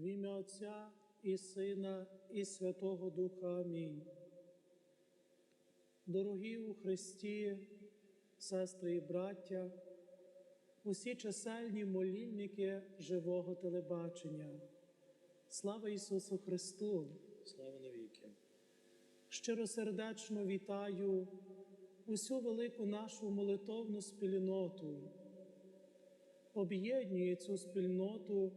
В ім'я Отця і Сина, і Святого Духа. Амінь. Дорогі у Христі, сестри і браття, усі чисельні молільники живого телебачення. Слава Ісусу Христу! Слава навіки. Щиросердечно вітаю усю велику нашу молитовну спільноту. Об'єднує цю спільноту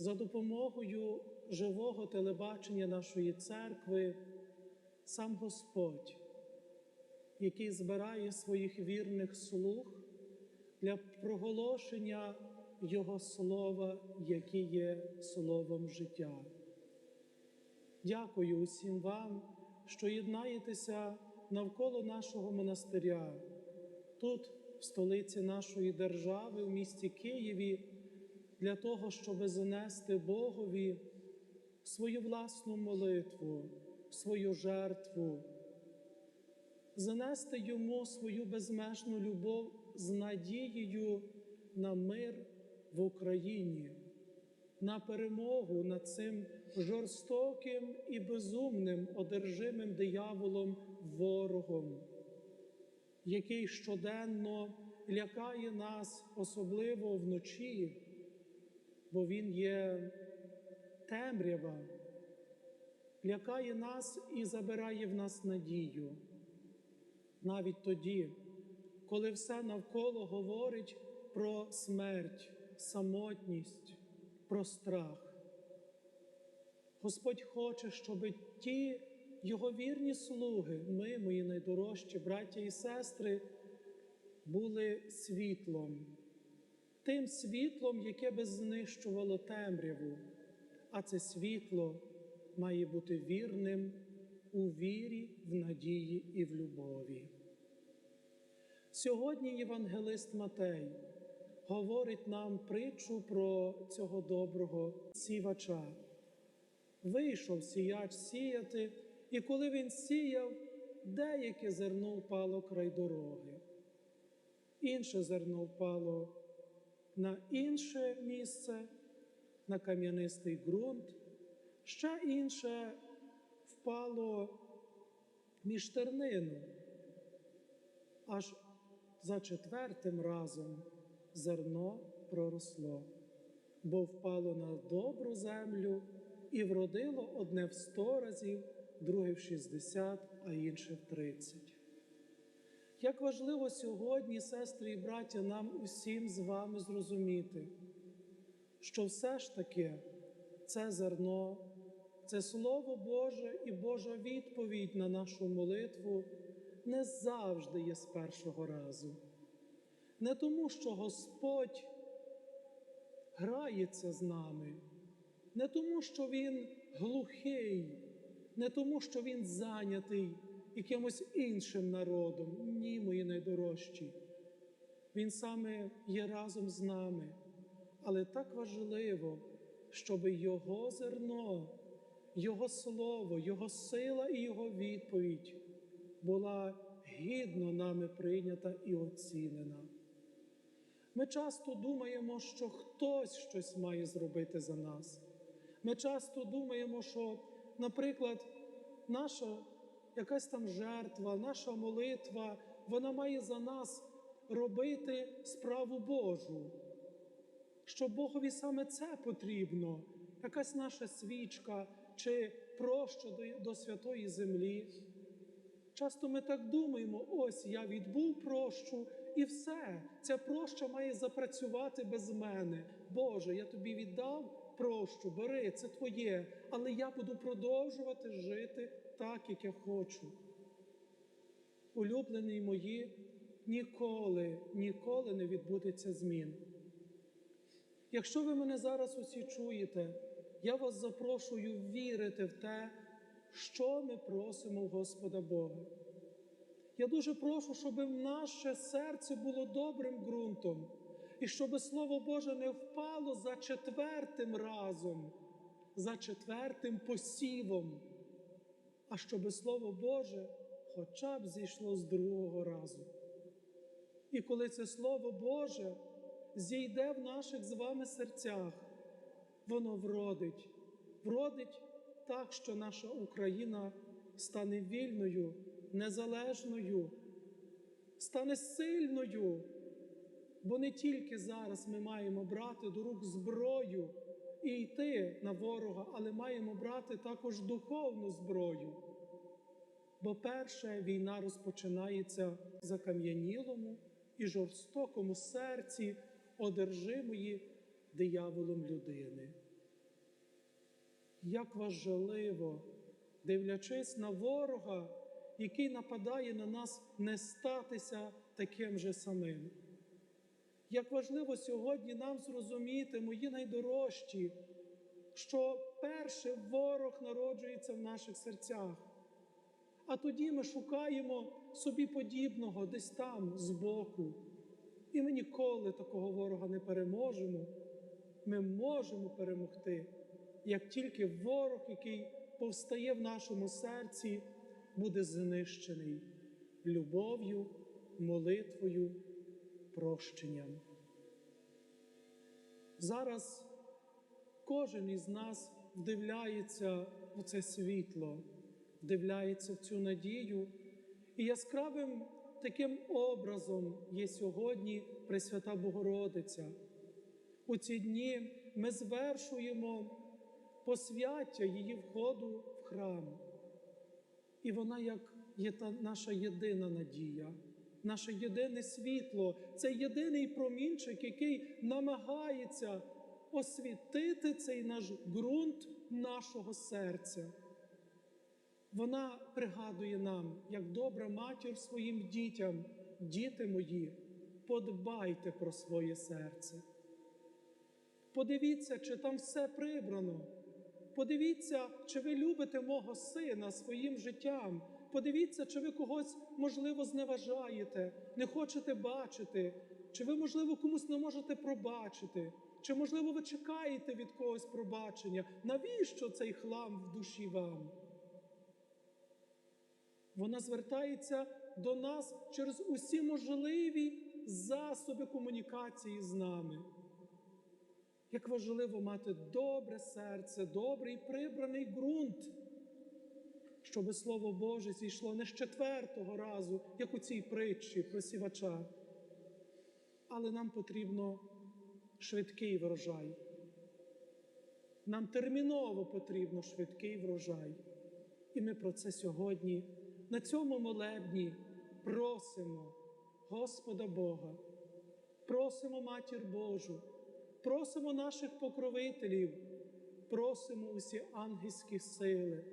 за допомогою живого телебачення нашої церкви, сам Господь, який збирає своїх вірних слуг для проголошення Його слова, яке є словом життя. Дякую усім вам, що єднаєтеся навколо нашого монастиря, тут, в столиці нашої держави, в місті Києві, для того, щоб занести Богові свою власну молитву, свою жертву, занести йому свою безмежну любов з надією на мир в Україні на перемогу над цим жорстоким і безумним одержимим дияволом ворогом, який щоденно лякає нас, особливо вночі, бо він є темрява, лякає нас і забирає в нас надію. Навіть тоді, коли все навколо говорить про смерть, самотність про страх. Господь хоче, щоб ті Його вірні слуги, ми, мої найдорожчі, браття і сестри, були світлом, тим світлом, яке би знищувало темряву, а це світло має бути вірним у вірі, в надії і в любові. Сьогодні Євангелист Матей говорить нам притчу про цього доброго сівача. Вийшов сіяч сіяти, і коли він сіяв, деяке зерно впало край дороги. Інше зерно впало на інше місце, на кам'янистий ґрунт, ще інше впало між тернину. Аж за четвертим разом зерно проросло, бо впало на добру землю і вродило одне в сто разів, друге в шістдесят, а інше в тридцять. Як важливо сьогодні, сестри і браття, нам усім з вами зрозуміти, що все ж таки це зерно, це Слово Боже і Божа відповідь на нашу молитву не завжди є з першого разу. Не тому, що Господь грається з нами, не тому, що Він глухий, не тому, що Він зайнятий якимось іншим народом. Ні, мої найдорожчі. Він саме є разом з нами. Але так важливо, щоб Його зерно, Його слово, Його сила і Його відповідь була гідно нами прийнята і оцінена. Ми часто думаємо, що хтось щось має зробити за нас. Ми часто думаємо, що, наприклад, наша якась там жертва, наша молитва, вона має за нас робити справу Божу. Що Богові саме це потрібно, якась наша свічка чи проща до, до святої землі. Часто ми так думаємо: ось я відбув прощу, і все, ця проща має запрацювати без мене. Боже, я тобі віддав прощу, бери, це твоє, але я буду продовжувати жити так, як я хочу. Улюблені мої, ніколи, ніколи не відбудеться змін. Якщо ви мене зараз усі чуєте, я вас запрошую вірити в те, що ми просимо в Господа Бога. Я дуже прошу, щоб наше серце було добрим ґрунтом, і щоб Слово Боже не впало за четвертим разом, за четвертим посівом, а щоб Слово Боже хоча б зійшло з другого разу. І коли це Слово Боже зійде в наших з вами серцях, воно вродить вродить так, що наша Україна стане вільною, незалежною, стане сильною. Бо не тільки зараз ми маємо брати до рук зброю і йти на ворога, але маємо брати також духовну зброю. Бо перша війна розпочинається в закам'янілому і жорстокому серці одержимої дияволом людини. Як важливо, дивлячись на ворога, який нападає на нас, не статися таким же самим. Як важливо сьогодні нам зрозуміти, мої найдорожчі, що перший ворог народжується в наших серцях. А тоді ми шукаємо собі подібного десь там, збоку. І ми ніколи такого ворога не переможемо. Ми можемо перемогти, як тільки ворог, який повстає в нашому серці, буде знищений любов'ю, молитвою, прощенням. Зараз кожен із нас вдивляється в це світло, вдивляється в цю надію. І яскравим таким образом є сьогодні Пресвята Богородиця. У ці дні ми звершуємо посвяття її входу в храм. І вона як є та наша єдина надія, наше єдине світло, це єдиний промінчик, який намагається освітити цей наш ґрунт нашого серця. Вона пригадує нам, як добра матір своїм дітям, діти мої, подбайте про своє серце. Подивіться, чи там все прибрано. Подивіться, чи ви любите мого сина своїм життям. Подивіться, чи ви когось, можливо, зневажаєте, не хочете бачити, чи ви, можливо, комусь не можете пробачити, чи, можливо, ви чекаєте від когось пробачення. Навіщо цей хлам в душі вам? Вона звертається до нас через усі можливі засоби комунікації з нами. Як важливо мати добре серце, добрий прибраний ґрунт, щоб Слово Боже зійшло не з четвертого разу, як у цій притчі про сівача. Але нам потрібно швидкий врожай. Нам терміново потрібно швидкий врожай. І ми про це сьогодні на цьому молебні просимо Господа Бога, просимо Матір Божу, просимо наших покровителів, просимо усі ангельські сили.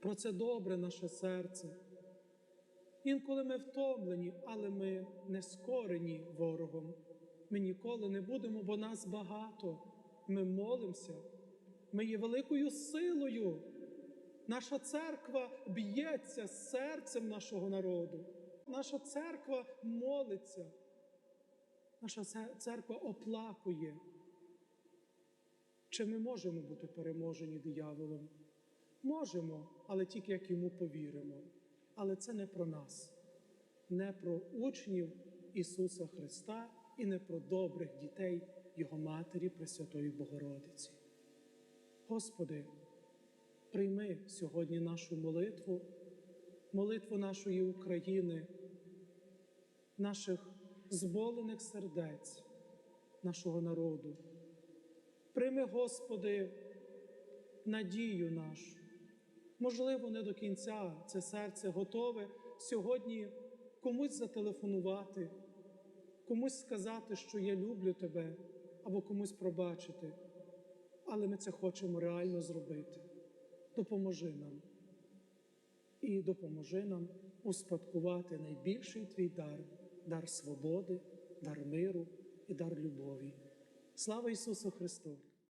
Про це добре наше серце. Інколи ми втомлені, але ми не скорені ворогом. Ми ніколи не будемо, бо нас багато. Ми молимося, ми є великою силою. Наша церква б'ється з серцем нашого народу. Наша церква молиться. Наша церква оплакує. Чи ми можемо бути переможені дияволом? Можемо, але тільки як йому повіримо. Але це не про нас, не про учнів Ісуса Христа і не про добрих дітей Його Матері Пресвятої Богородиці. Господи, прийми сьогодні нашу молитву, молитву нашої України, наших зболених сердець, нашого народу. Прийми, Господи, надію нашу. Можливо, не до кінця це серце готове сьогодні комусь зателефонувати, комусь сказати, що я люблю тебе, або комусь пробачити. Але ми це хочемо реально зробити. Допоможи нам і допоможи нам успадкувати найбільший твій дар, дар свободи, дар миру і дар любові. Слава Ісусу Христу!